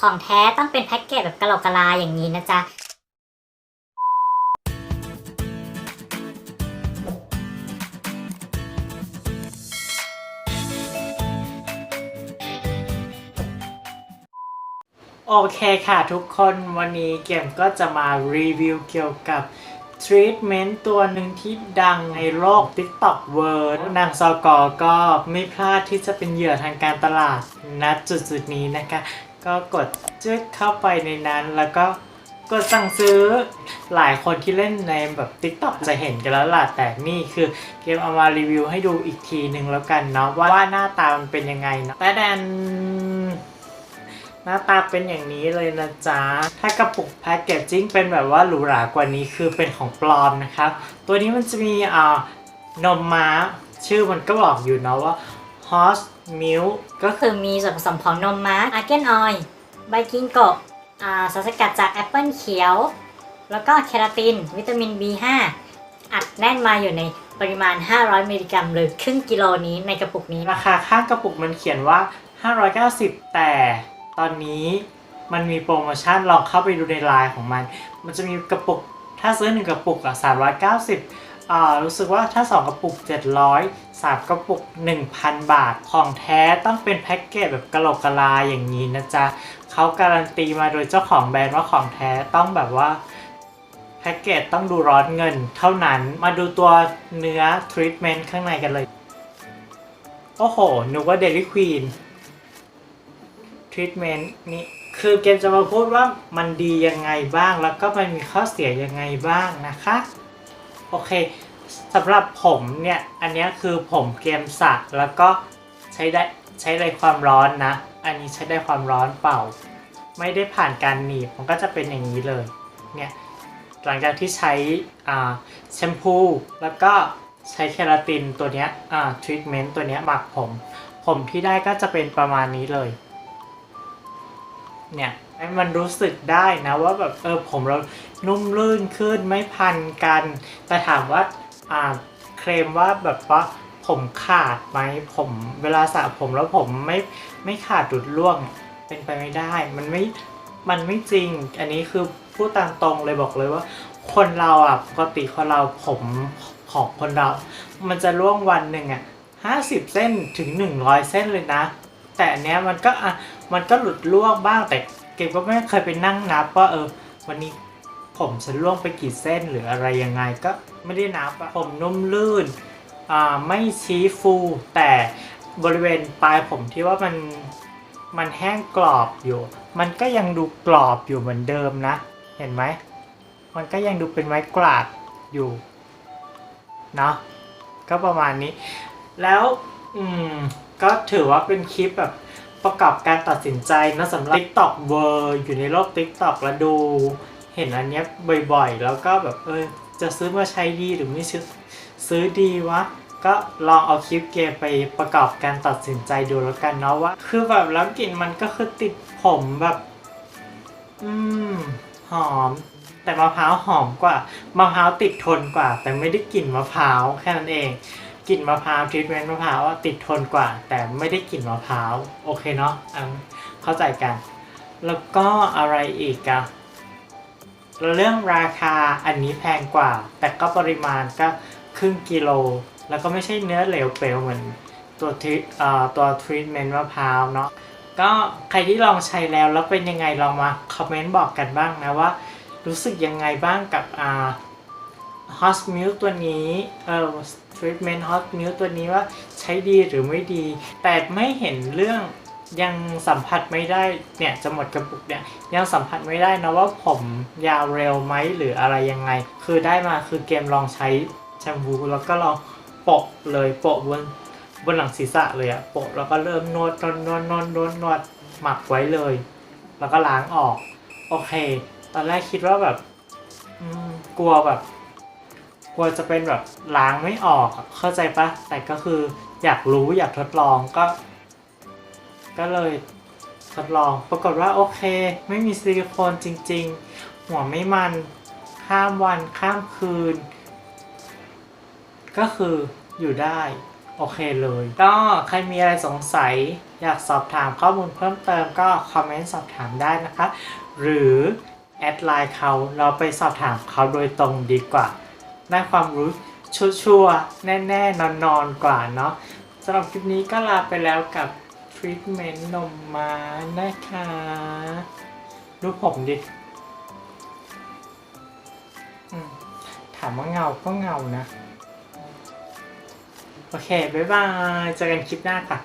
ของแท้ต้องเป็นแพ็กเกจแบบกะโหลกกะลาอย่างนี้นะจ๊ะโอเคค่ะทุกคนวันนี้เกมก็จะมารีวิวเกี่ยวกับทรีทเมนต์ตัวหนึ่งที่ดังในโลก TikTok World นางซอกอก็ไม่พลาดที่จะเป็นเหยื่อทางการตลาดณจุดๆนี้นะคะ ก็กดจึ๊กเข้าไปในนั้น แล้วก็กดสั่งซื้อหลายคนที่เล่นในแบบ TikTok จะเห็นกันแล้วล่ะ แต่นี่คือเกมเอามารีวิวให้ดูอีกทีหนึ่งแล้วกันเนาะว่าว่าหน้าตามันเป็นยังไงเนาะแต่แดนหน้าตาเป็นอย่างนี้เลยนะจ๊ะ ถ้ากระปุกแพคเกจจิ้งเป็นแบบว่าหรูหรากว่านี้คือเป็นของปลอมนะครับ ตัวนี้มันจะมีอ่านมม้าชื่อมันก็บอกอยู่เนาะว่า horse milk ก็คือมีส่วนผสมของนมม้าอาร์เกนออยล์ใบกิงโกะอ่าสารสกัดจากแอปเปิลเขียว แล้วก็เคราติน วิตามิน B5 อัดแน่นมาอยู่ในปริมาณ 500 มิลลิกรัมหรือครึ่งกิโลนี้ในกระปุกนี้ ราคาข้างกระปุกมันเขียนว่า 590 แต่ตอนนี้มันมีโปรโมชั่นลองเข้าไปดูในไลน์ของมัน มันจะมีกระปุกถ้าซื้อหนึ่งกระปุกอะ390อ่ารู้สึกว่าถ้า 2 กระปุก 700 3 กระปุก 1,000 บาท ของแท้ต้องเป็นแพ็กเกจแบบกะโหลกกะลาอย่างนี้นะจ๊ะเขาการันตีมาโดยเจ้าของแบรนด์ว่าของแท้ต้องแบบว่าแพ็กเกจต้องดูร้อนเงินเท่านั้น มาดูตัวเนื้อทรีทเมนต์ข้างในกันเลย โอ้โหนึกว่าเดลิควีนทรีทเมนต์นี่คือเกมจะมาพูดว่ามันดียังไงบ้างแล้วก็มันมีข้อเสียยังไงบ้างนะคะ โอเค สำหรับผมเนี่ย อันนี้คือผมเกมสักแล้วก็ใช้ได้ใช้ได้ความร้อนนะ อันนี้ใช้ได้ความร้อนเป่า ไม่ได้ผ่านการหนีบมันก็จะเป็นอย่างนี้เลย เนี่ย หลังจากที่ใช้แชมพู แล้วก็ใช้เคราตินตัวเนี้ยทรีทเมนต์ตัวเนี้ยหมักผม ผมที่ได้ก็จะเป็นประมาณนี้เลย เนี่ยให้มันรู้สึกได้นะว่าแบบเออผมเรานุ่มลื่นขึ้นไม่พันกัน แต่ถามว่า อ่าเคลมว่าแบบว่าผมขาดไหมผมเวลาสระผมแล้วผมไม่ไม่ขาดดุดร่วงเป็นไปไม่ได้ มันไม่มันไม่จริง อันนี้คือพูดตามตรงเลยบอกเลยว่า คนเราอะปกติคนเราผมของคนเรา มันจะร่วงวันหนึ่งอะห้าสิบเส้นถึงหนึ่งร้อยเส้นเลยนะ แต่อันเนี้ยมันก็อะมันก็หลุดร่วงบ้างแต่เกมก็ไม่เคยไปนั่งนับว่าเออวันนี้ ผมฉันร่วงไปกี่เส้นหรืออะไรยังไงก็ไม่ได้นับอะผมนุ่มลื่นไม่ชี้ฟู แต่บริเวณปลายผมที่ว่ามันมันแห้งกรอบอยู่ มันก็ยังดูกรอบอยู่เหมือนเดิมนะ เห็นไหม มันก็ยังดูเป็นไม้กวาดอยู่เนาะก็ประมาณนี้ แล้วอืมก็ถือว่าเป็นคลิปแบบประกอบการตัดสินใจนะสำหรับ TikTok เวอร์อยู่ในโลก TikTok แล้วดู เห็นอันเนี้ยบ่อยๆ แล้วก็แบบเออจะซื้อมาใช้ดีหรือไม่ซื้อซื้อดีวะ ก็ลองเอาคลิปเกมไปประกอบการตัดสินใจดูแล้วกันเนาะว่า คือแบบแล้วกลิ่นมันก็คือติดผมแบบ อืม หอม แต่มะพร้าวหอมกว่ามะพร้าวติดทนกว่า แต่ไม่ได้กลิ่นมะพร้าวแค่นั้นเองกลิ่นมะพร้าวทรีทเมนต์มะพร้าวติดทนกว่า แต่ไม่ได้กลิ่นมะพร้าวโอเคเนาะเข้าใจกัน แล้วก็อะไรอีกอะ เรื่องราคาอันนี้แพงกว่า แต่ก็ปริมาณก็ครึ่งกิโล แล้วก็ไม่ใช่เนื้อเหลวเปลวเหมือนตัวทรีเอ่อตัวทรีทเมนต์มะพร้าวเนาะก็ใครที่ลองใช้แล้วแล้วเป็นยังไงลองมาคอมเมนต์บอกกันบ้างนะว่า รู้สึกยังไงบ้างกับอ่า hot milk ตัวนี้เอ่อ treatment hot milk ตัวนี้ว่าใช้ดีหรือไม่ดี แต่ไม่เห็นเรื่อง ยังสัมผัสไม่ได้เนี่ยจะหมดกระปุกเนี่ยยังสัมผัสไม่ได้นะว่าผมยาวเร็วไหมหรืออะไรยังไง คือได้มาคือเกมลองใช้แชมพูแล้วก็ลองโปะเลยโปะบนบนหลังศีรษะเลยอะโปะแล้วก็เริ่มนวดนวดนวดนวดนวดนวดหมักไว้เลย แล้วก็ล้างออก โอเค ตอนแรกคิดว่าแบบกลัวแบบ กลัวจะเป็นแบบล้างไม่ออกเข้าใจปะแต่ก็คืออยากรู้อยากทดลองก็ ก็เลยทดลองปรากฏว่าโอเค ไม่มีซิลิโคนจริง ๆ หัวไม่มันข้ามวันข้ามคืน ก็คืออยู่ได้ โอเคเลย ก็ใครมีอะไรสงสัยอยากสอบถามข้อมูลเพิ่มเติมก็คอมเมนต์สอบถามได้นะคะ หรือแอดไลน์เขาเราไปสอบถามเขาโดยตรงดีกว่าได้ความรู้ชัวร์แน่ๆนอนๆกว่าเนาะสำหรับคลิปนี้ก็ลาไปแล้วกับ รีทเมนต์นมม้านะคะ รูปผมดิ ถามว่าเงาก็เงานะ โอเค บ๊ายบาย เจอกันคลิปหน้าค่ะ